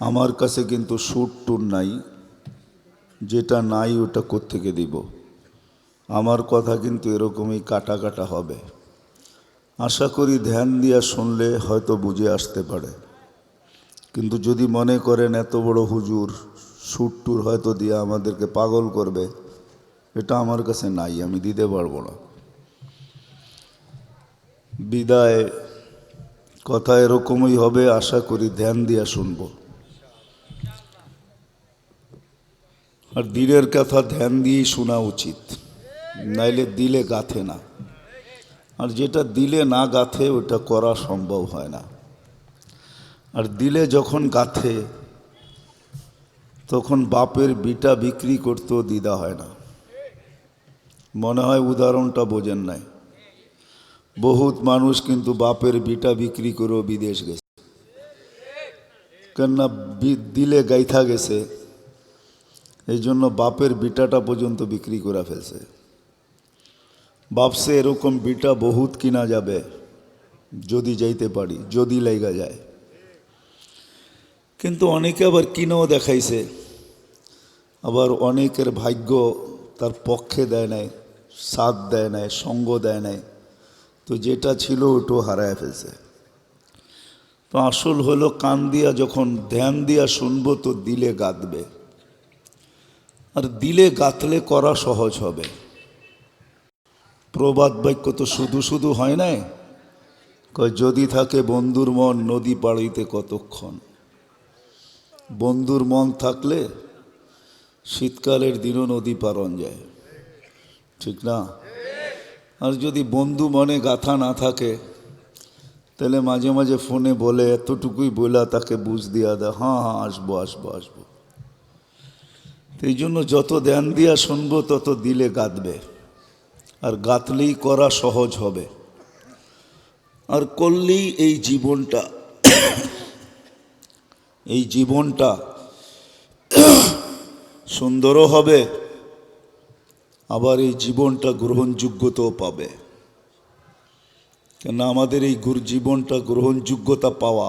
আমার কাছে কিন্তু সুট টুর নাই। যেটা নাই, ওটা কোত্থেকে দিব? আমার কথা কিন্তু এরকমই কাটা কাটা হবে। আশা করি ধ্যান দিয়া শুনলে হয়তো বুঝে আসতে পারে। কিন্তু যদি মনে করেন এত বড় হুজুর সুট টুর হয়তো দিয়ে আমাদেরকে পাগল করবে, এটা আমার কাছে নাই, আমি দিতে পারব না। বিদায়। কথা এরকমই হবে, আশা করি ধ্যান দিয়া শুনব। আর দিলের কথা ধ্যান দিয়েই শোনা উচিত, নাইলে দিলে গাথে না। আর যেটা দিলে না গাথে, ওটা করা সম্ভব হয় না। আর দিলে যখন গাথে, তখন বাপের বিটা বিক্রি করতেও দ্বিধা হয় না। মনে হয় উদাহরণটা বোঝেন নাই। বহুত মানুষ কিন্তু বাপের বিটা বিক্রি করেও বিদেশ গেছে। কেননা দিলে গাইথা গেছে এই জন্য বাপের বিটাটা পর্যন্ত বিক্রি করে ফেলছে। বাপসে এরকম বিটা বহুত কিনা যাবে, যদি যাইতে পারি, যদি লেগা যায়। কিন্তু অনেকে আবার কিনেও দেখাইছে। আবার অনেকের ভাগ্য তার পক্ষে দেয় নাই, সাথ দেয় নাই, সঙ্গ দেয় নাই। তো যেটা ছিল ওটাও হারায় ফেলছে। তো আসল হলো কান দিয়া যখন ধ্যান দিয়া শুনব তো দিলে গাঁদবে। আর দিলে গাঁথলে করা সহজ হবে। প্রবাদ বাক্য তো শুধু শুধু হয় নাই? যদি থাকে বন্ধুর মন নদী পাড়িতে কতক্ষণ? বন্ধুর মন থাকলে শীতকালের দিনও নদী পারন যায়। ঠিক না? আর যদি বন্ধু মনে গাথা না থাকে, তাহলে মাঝে মাঝে ফোনে বলে, এতটুকুই বলা তাকে বুঝ দিয়া দেয় হ্যাঁ হ্যাঁ আসব আসব আসব। তো এই জন্য যত ধ্যান দিয়া শুনব, তত দিলে গাঁথবে আর গাঁথলেই করা সহজ হবে। আর করলেই এই জীবনটা এই জীবনটা সুন্দরও হবে, আবার এই জীবনটা গ্রহণযোগ্যতাও পাবে। কেন আমাদের এই জীবনটা গ্রহণযোগ্যতা পাওয়া,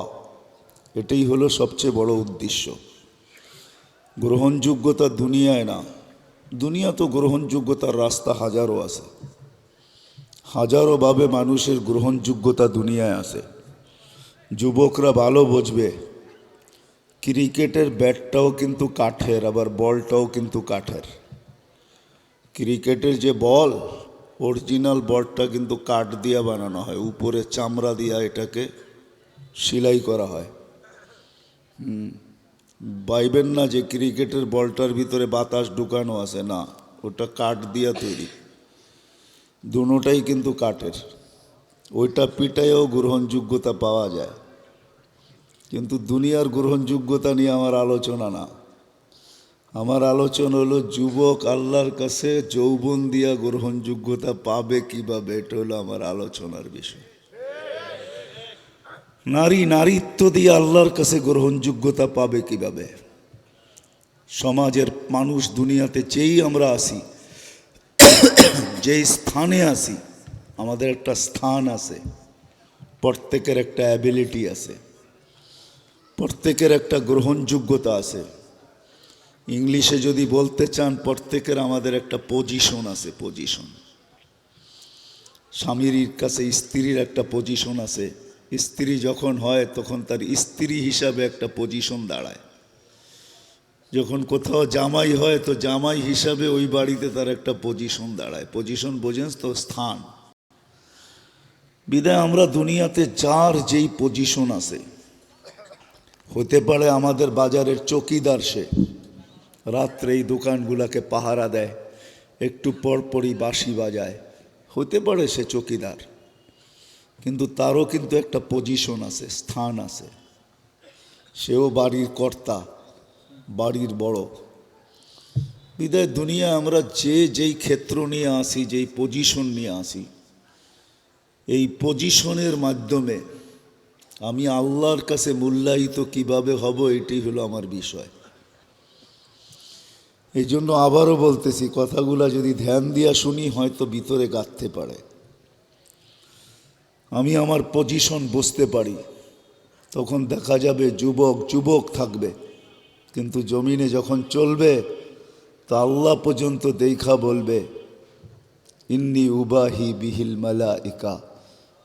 এটাই হলো সবচেয়ে বড় উদ্দেশ্য। গ্রহণযোগ্যতা দুনিয়ায় না। দুনিয়া তো গ্রহণযোগ্যতার রাস্তা হাজারো আছে। হাজারোভাবে মানুষের গ্রহণযোগ্যতা দুনিয়ায় আছে। যুবকরা ভালো বুঝবে। ক্রিকেটের ব্যাটটাও কিন্তু কাঠের, আবার বলটাও কিন্তু কাঠের। ক্রিকেটের যে বল, অরিজিনাল বলটা কিন্তু কাঠ দিয়া বানানো হয়। উপরে চামড়া দিয়া এটাকে সেলাই করা হয়। বাইবেন না যে ক্রিকেটের বলটার ভিতরে বাতাস ঢুকানো আছে, না। ওটা কাঠ দিয়া তৈরি। দুটাই কিন্তু কাঠের। ওইটা পিটাইও গ্রহণযোগ্যতা পাওয়া যায়। কিন্তু দুনিয়ার গ্রহণযোগ্যতা নিয়ে আমার আলোচনা না। আমার আলোচনা হলো, যুবক আল্লাহর কাছে যৌবন দিয়া গ্রহণযোগ্যতা পাবে কীভাবে? এটা হলো আমার আলোচনার বিষয়। নারী নারীত্ব দিয়ে আল্লাহর কাছে গ্রহণযোগ্যতা পাবে কীভাবে? সমাজের মানুষ দুনিয়াতে যেই আমরা আসি, যেই স্থানে আসি, আমাদের একটা স্থান আছে, প্রত্যেকের একটা অ্যাবিলিটি আছে, প্রত্যেকের একটা গ্রহণযোগ্যতা আছে। ইংলিশে যদি বলতে চান, প্রত্যেকের আমাদের একটা পজিশন আছে পজিশন স্বামীর কাছে স্ত্রীর একটা পজিশন আছে স্ত্রী যখন হয়, তখন তার স্ত্রী হিসাবে একটা পজিশন দাঁড়ায়। যখন কোথাও জামাই হয়, তো জামাই হিসাবে ওই বাড়িতে তার একটা পজিশন দাঁড়ায়। পজিশন বোঝেন তো, স্থান। বিদায়, আমরা দুনিয়াতে যার যেই পজিশন আছে, হতে পারে আমাদের বাজারের চকিদার সে, রাত্রে এই দোকানগুলোকে পাহারা দেয়, একটু পরপরই বাঁশি বাজায়, হতে পারে সে চকিদার। কিন্তু তারও কিন্তু একটা পজিশন আছে, স্থান আছে। সেও বাড়ির কর্তা, বাড়ির বড়। বিদায়, দুনিয়া আমরা যে যেই ক্ষেত্র নিয়ে আসি, যেই পজিশন নিয়ে আসি, এই পজিশনের মাধ্যমে আমি আল্লাহর কাছে মূল্যায়িত কীভাবে হব, এটি হলো আমার বিষয়। এই জন্য আবারও বলতেছি, কথাগুলা যদি ধ্যান দিয়া শুনি, হয়তো ভিতরে গাঁথতে পারে। আমি আমার পজিশন বুঝতে পারি। তখন দেখা যাবে যুবক যুবক থাকবে। কিন্তু জমিনে যখন চলবে, তো আল্লাহ পর্যন্ত দেখা বলবে, ইন্নি উবাহি বিহিল মালা ইকা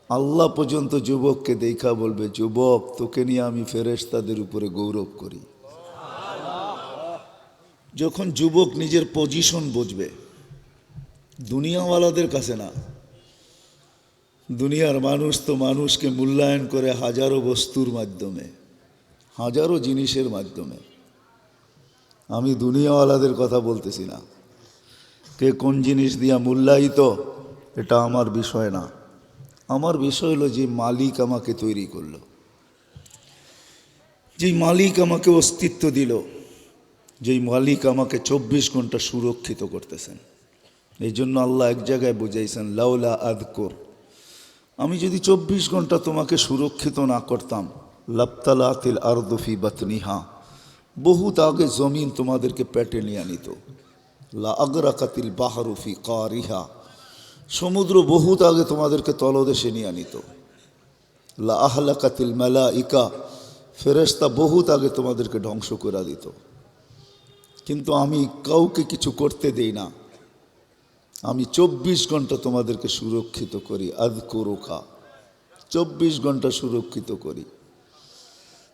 আল্লাহ পর্যন্ত যুবককে দেখা বলবে, যুবক, তোকে নিয়ে আমি ফেরেশতাদের উপরে গৌরব করি। যখন যুবক নিজের পজিশন বুঝবে, দুনিয়াওয়ালাদের কাছে না দুনিয়ার মানুষ তো মানুষকে মূল্যায়ন করে হাজারো বস্তুর মাধ্যমে, হাজারো জিনিসের মাধ্যমে। আমি দুনিয়াওয়ালাদের কথা বলতেছি না। কে কোন জিনিস দিয়া মূল্যায়িত, এটা আমার বিষয় না। আমার বিষয় হলো যে মালিক আমাকে তৈরি করল। যেই মালিক আমাকে অস্তিত্ব দিল, যেই মালিক আমাকে চব্বিশ ঘণ্টা সুরক্ষিত করতেছেন। এই জন্য আল্লাহ এক জায়গায় বুঝাইছেন, লাউলা আদকর আমি যদি চব্বিশ ঘণ্টা তোমাকে সুরক্ষিত না করতাম লাপ্তালাতিল আরদফি বাতনিহা, বহুত আগে জমিন তোমাদেরকে পেটে নিয়ে নিত। লা আগরাকাতিল বাহারুফি কারিহা, সমুদ্র বহুত আগে তোমাদেরকে তলদেশে নিয়ে নিত। লা আহলাকাতিল মেলা ইকা ফেরেস্তা বহুত আগে তোমাদেরকে ধ্বংস করে দিত। কিন্তু আমি কাউকে কিছু করতে দেই না। আমি চব্বিশ ঘণ্টা তোমাদেরকে সুরক্ষিত করি আদ করোকা চব্বিশ ঘণ্টা সুরক্ষিত করি।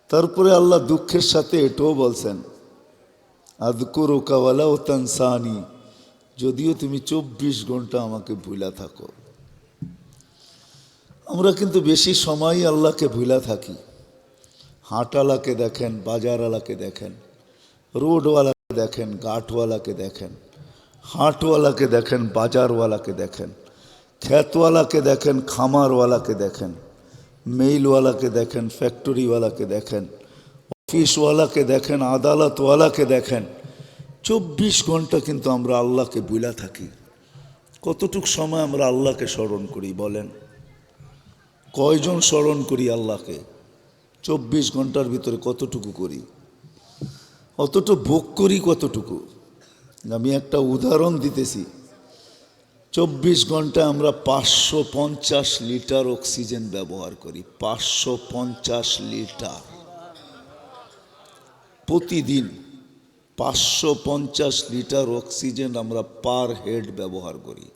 তারপরে আল্লাহ দুঃখের সাথে এটাও বলছেন আদ করোকাওয়ালা ও তানসানি, যদিও তুমি চব্বিশ ঘণ্টা আমাকে ভুলা থাকো। আমরা কিন্তু বেশি সময় আল্লাহকে ভুলা থাকি। হাটওয়ালাকে দেখেন, বাজারওয়ালাকে দেখেন, রোডওয়ালাকে দেখেন, ঘাটওয়ালাকে দেখেন। হাটওয়ালাকে দেখেন, বাজারওয়ালাকে দেখেন খ্যাতওয়ালাকে দেখেন, খামারওয়ালাকে দেখেন, মেইলওয়ালাকে দেখেন, ফ্যাক্টরিওয়ালাকে দেখেন, অফিসওয়ালাকে দেখেন, আদালতওয়ালাকে দেখেন। চব্বিশ ঘণ্টা কিন্তু আমরা আল্লাহকে বুলা থাকি। কতটুক সময় আমরা আল্লাহকে স্মরণ করি বলেন? কয়জন স্মরণ করি আল্লাহকে? চব্বিশ ঘণ্টার ভিতরে কতটুকু করি? অতটুকু ভোগ করি কতটুকু? আমি একটা উদাহরণ দিতেছি। চব্বিশ ঘণ্টা আমরা পাঁচশো পঞ্চাশ লিটার অক্সিজেন ব্যবহার করি, পাঁচশো পঞ্চাশ লিটার। প্রতিদিন পাঁচশো পঞ্চাশ লিটার অক্সিজেন আমরা পার হেড ব্যবহার করি।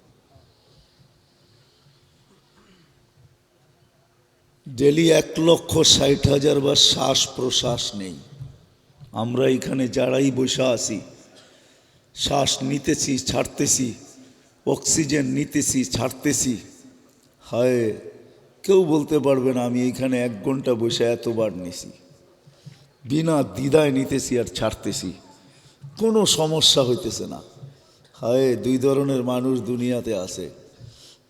ডেলি এক লক্ষ ষাট হাজার বা শ্বাস প্রশ্বাস নেই। আমরা এখানে যারাই বসে আছি শ্বাস নিতেছি, ছাড়তেছি, অক্সিজেন নিতেছি, ছাড়তেছি। হায়, কেউ বলতে পারবে না আমি এইখানে এক ঘণ্টা বসে এতবার নিছি। বিনা দ্বিধায় নিতেছি আর ছাড়তেছি। কোনো সমস্যা হইতেছে না। হায়, দুই ধরনের মানুষ দুনিয়াতে আছে।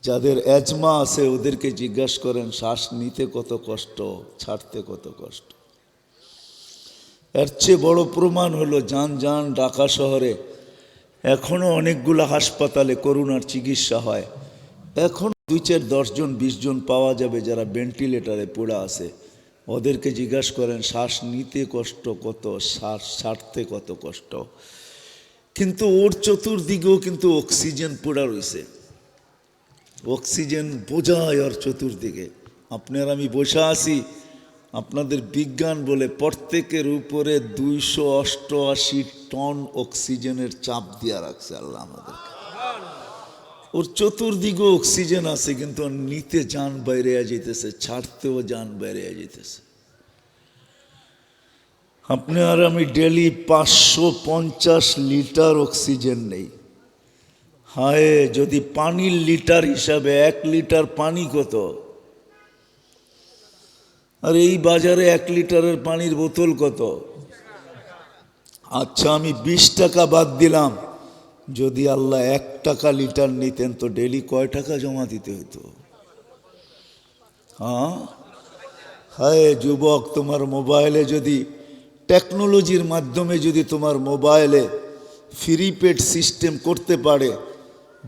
যাদের অ্যাজমা আছে, ওদেরকে জিজ্ঞাসা করেন, শ্বাস নিতে কত কষ্ট, ছাড়তে কত কষ্ট? এর চেয়ে বড় প্রমাণ হলো যান যান ঢাকা শহরে এখনও অনেকগুলো হাসপাতালে করোনার চিকিৎসা হয়। এখন দুই চার দশজন বিশ জন পাওয়া যাবে যারা ভেন্টিলেটারে পড়ে আছে। ওদেরকে জিজ্ঞাসা করেন, শ্বাস নিতে কষ্ট কত? শ্বাস ছাড়তে কত কষ্ট? কিন্তু ওর চতুর্দিকেও কিন্তু অক্সিজেন পোড়া রয়েছে। অক্সিজেন বোঝায় ওর চতুর্দিকে। আপনার আমি বসে আছি আপনাদের বিজ্ঞান বলে প্রত্যেকের উপরে দুইশো অষ্টআশি টন অক্সিজেনের চাপ দিয়া রাখছে আল্লাহ আমাদেরকে। ওর চতুর্দিকে অক্সিজেন আছে, কিন্তু নিতে যান বাইরে যেতেছে ছাড়তেও যান বাইরে যেতেছে আপনি আর আমি ডেলি পাঁচশো পঞ্চাশ লিটার অক্সিজেন নেই। হায়, যদি পানির লিটার হিসাবে এক লিটার পানি কত? আর এই বাজারে এক লিটারের পানির বোতল কত? আচ্ছা আমি বিশ টাকা বাদ দিলাম। যদি আল্লাহ এক টাকা লিটার নিতেন তো ডেলি কয় টাকা জমা দিতে হতো হ্যাঁ? হায় যুবক, তোমার মোবাইলে যদি, টেকনোলজির মাধ্যমে যদি তোমার মোবাইলে ফ্রি পেড সিস্টেম করতে পারে,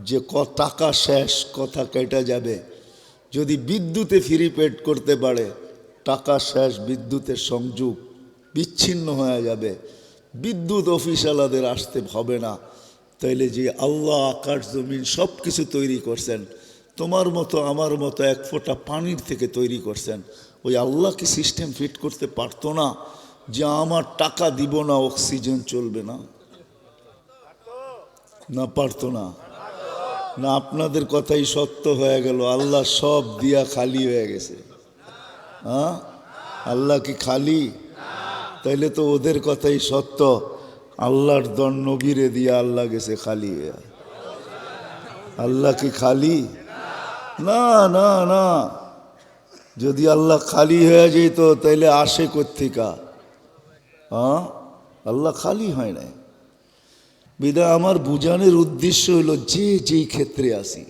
যে ক টাকা শেষ, কথা কেটে যাবে। যদি বিদ্যুতে ফ্রি পেড করতে পারে টাকা শেষ, বিদ্যুতের সংযোগ বিচ্ছিন্ন হয়ে যাবে। বিদ্যুৎ অফিসালাদের আসতে হবে না। তাইলে যে আল্লাহ আকাশ, জমিন সব কিছু তৈরি করছেন, তোমার মতো, আমার মতো এক ফোঁটা পানির থেকে তৈরি করছেন, ওই আল্লাহ কি সিস্টেম ফিট করতে পারতো না যে আমার টাকা দিব না অক্সিজেন চলবে না? না, পারতো না। না, আপনাদের কথাই সত্য হয়ে গেল। আল্লাহ সব দিয়া খালি হয়ে গেছে। হ্যাঁ? আল্লাহ কি খালি? তাইলে তো ওদের কথাই সত্য। আল্লাহর দন নবীরে দিয়ে আল্লাহ গেছে খালি আল্লাহ কি খালি? না না না। যদি আল্লাহ খালি হয়ে যেত, তাইলে আসে কোথেকা হ্যাঁ? আল্লাহ খালি হয় নাই। বিদায় আমার বুঝানোর উদ্দেশ্য হলো যে যেই ক্ষেত্রে আসি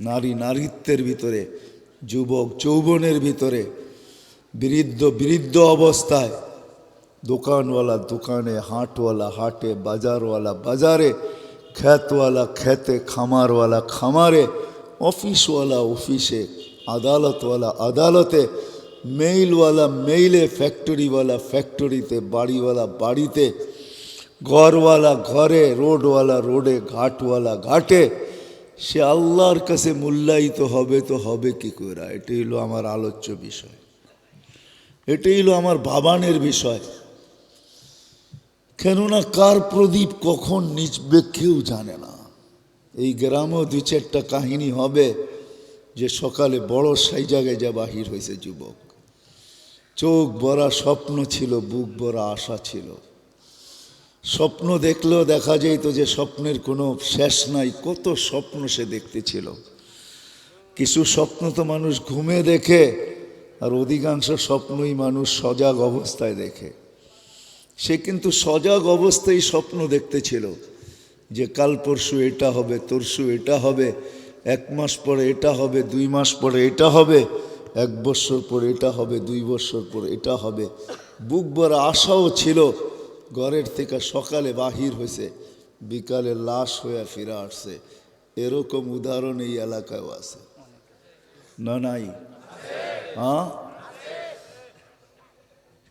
নারী নারীত্বের ভিতরে, যুবক যৌবনের ভিতরে বৃদ্ধ বৃদ্ধ অবস্থায় দোকানওয়ালা, দোকানে হাটওয়ালা, হাটে বাজারওয়ালা, বাজারে খ্যাতওয়ালা খেতে খামারওয়ালা, খামারে অফিসওয়ালা, অফিসে আদালতওয়ালা, আদালতে মেইলওয়ালা, মেইলে ফ্যাক্টরিওয়ালা, ফ্যাক্টরিতে বাড়িওয়ালা, বাড়িতে ঘরওয়ালা, ঘরে রোডওয়ালা, রোডে ঘাটওয়ালা, ঘাটে সে আল্লাহর কাছে মূল্যায়িত হবে তো হবে কি করে? এটাই হলো আমার আলোচ্য বিষয়। এটাই হলো আমার ভাবানের বিষয়। কেননা কার প্রদীপ কখন নিচবে কেউ জানে না। এই গ্রামেও দুই চারটা কাহিনী হবে যে সকালে বড় সেই জায়গায় যা বাহির হয়েছে যুবক। চোখ ভরা স্বপ্ন ছিল, বুক ভরা আশা ছিল। স্বপ্ন দেখলেও দেখা যেত যে স্বপ্নের কোনো শেষ নাই, কত স্বপ্ন সে দেখতেছিল কিছু স্বপ্ন তো মানুষ ঘুমে দেখে আর অধিকাংশ স্বপ্নই মানুষ সজাগ অবস্থায় দেখে। সে কিন্তু সজাগ অবস্থায় স্বপ্ন দেখতেছিল যে কাল পরশু এটা হবে, তরশু এটা হবে, এক মাস পরে এটা হবে, দুই মাস পরে এটা হবে, এক বছর পরে এটা হবে, দুই বছর পরে এটা হবে। বুক আশাও ছিল, ঘরের থেকে সকালে বাহির হয়েছে বিকালে লাশ হয়ে ফিরে আসছে। এরকম উদাহরণ এই এলাকায়ও আছে। না, নাই। হ্যাঁ?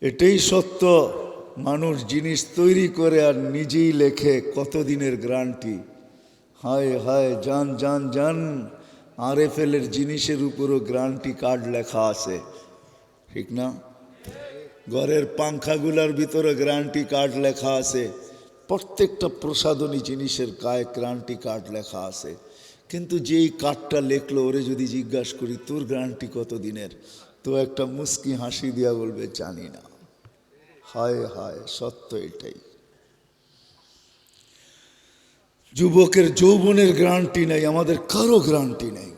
এটাই সত্য। মানুষ জিনিস তৈরি করে আর নিজেই লেখে কতদিনের গ্রান্টি হায় হায় যান যান যান আর এফ এর জিনিসের উপরও গ্রান্টি কার্ড লেখা আছে। ঠিক না? ঘরের পাংখাগুলার ভিতরে গ্রান্টি কার্ড লেখা আছে। প্রত্যেকটা প্রসাধনী জিনিসের গায়ে গ্রান্টি কার্ড লেখা আছে। কিন্তু যেই কার্ডটা লেখলো, ওরে যদি জিজ্ঞাসা করি, তোর গ্যারান্টি কত দিনের তো একটা মুস্কি হাসি দিয়া বলবে, জানি না। হায় হায়, সত্য এটাই। যুবকের যৌবনের গ্যারান্টি নেই, আমাদের কারও গ্যারান্টি নেই।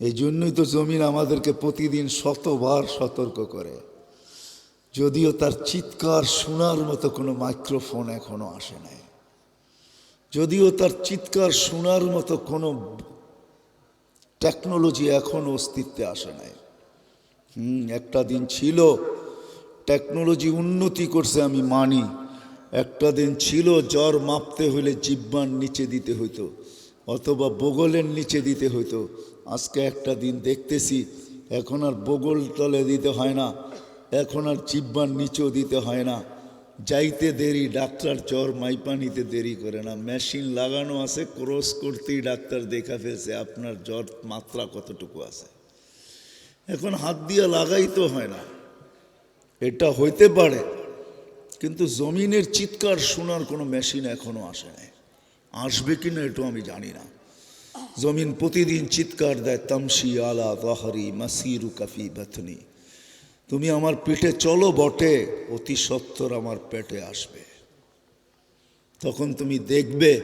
এই জন্যই তো জমিন আমাদেরকে প্রতিদিন শতবার সতর্ক করে। যদিও তার চিৎকার শোনার মতো কোনো মাইক্রোফোন এখনও আসে নাই। যদিও তার চিৎকার শোনার মতো কোনো টেকনোলজি এখনও অস্তিত্বে আসে নাই। হুম, একটা দিন ছিল টেকনোলজি উন্নতি করছে আমি মানি, একটা দিন ছিল জ্বর মাপতে হলে জিব্বান নিচে দিতে হইতো, অথবা বগলের নিচে দিতে হইতো। আজকে একটা দিন দেখতেছি, এখন আর বগল তলে দিতে হয় না, এখন আর জিব্বান নিচেও দিতে হয় না। যাইতে দেরি, ডাক্তার জ্বর মাইপা নিতে দেরি করে না। মেশিন লাগানো আছে, ক্রস করতেই ডাক্তার দেখা ফেলছে, আপনার জ্বর মাত্রা কতটুকু আছে। এখন হাত দিয়ে লাগাই তো হয় না। এটা হইতে পারে, কিন্তু জমিনের চিৎকার শোনার কোনো মেশিন এখনও আসে নাই। আসবে কি না এটাও আমি জানি না। জমিন প্রতিদিন চিৎকার দেয় তামসি আলা দহরি মাসিরু কাফি বেথনি তুমি আমার পেটে চলো বটে, অতি সত্তর আমার পেটে আসবে। তখন তুমি দেখবে,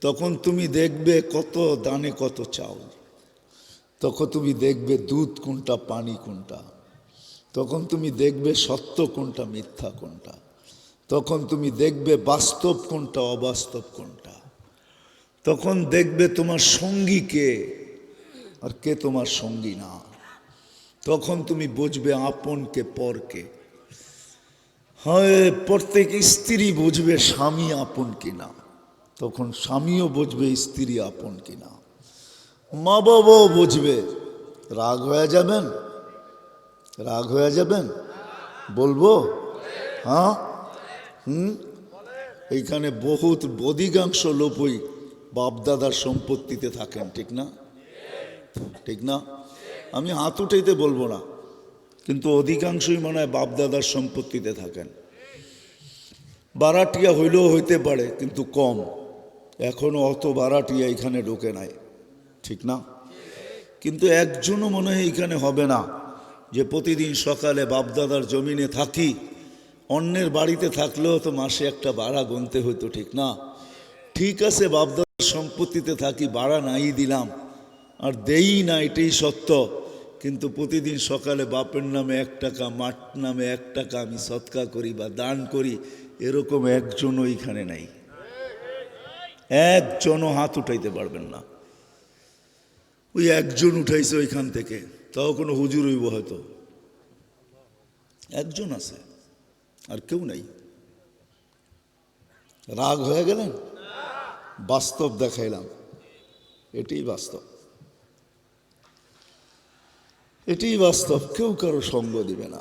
তখন তুমি দেখবে কত দানে কত চাউল। তখন তুমি দেখবে দুধ কোনটা, পানি কোনটা। তখন তুমি দেখবে সত্য কোনটা, মিথ্যা কোনটা। তখন তুমি দেখবে বাস্তব কোনটা, অবাস্তব কোনটা। তখন দেখবে তোমার সঙ্গী কে, আর কে তোমার সঙ্গী না। তখন তুমি বুঝবে আপনকে পরকে। হয়, প্রত্যেক স্ত্রী বুঝবে স্বামী আপন কিনা। তখন স্বামীও বুঝবে স্ত্রী আপন কিনা। মা বাবাও বুঝবে। রাগ হয়ে যাবেন? রাগ হয়ে যাবেন? বলব? হ্যাঁ? হুম? এইখানে বহুত অধিকাংশ লোকই বাপদাদার সম্পত্তিতে থাকেন, ঠিক না? ঠিক না? আমি হাত উঠাইতে বলব না। কিন্তু অধিকাংশই মনে হয় বাপদাদার সম্পত্তিতে থাকেন। বারাটিয়া হইলেও হইতে পারে, কিন্তু কম। এখনও অত বারাটিয়া এখানে ঢোকে নাই। ঠিক না? কিন্তু একজনও মনে হয় এখানে হবে না, যে প্রতিদিন সকালে বাপদাদার জমিনে থাকি, অন্যের বাড়িতে থাকলেও তো মাসে একটা ভাড়া গুনতে হইতো, ঠিক না? ঠিক আছে, বাপদাদার সম্পত্তিতে থাকি, ভাড়া নাই দিলাম। আর দেই না, এটাই সত্য। কিন্তু প্রতিদিন সকালে বাপের নামে এক টাকা মাঠ নামে এক টাকা আমি সৎকা করি বা দান করি, এরকম একজন ওইখানে নাই। একজনও হাত উঠাইতে পারবেন না। ওই একজন উঠাইছে ওইখান থেকে, তাও কোনো হুজুর হইব হয়তো। একজন আছে, আর কেউ নাই। রাগ হয়ে গেলেন? বাস্তব দেখাইলাম। এটাই বাস্তব। এটাই বাস্তব কেউ কারও সঙ্গ দিবে না।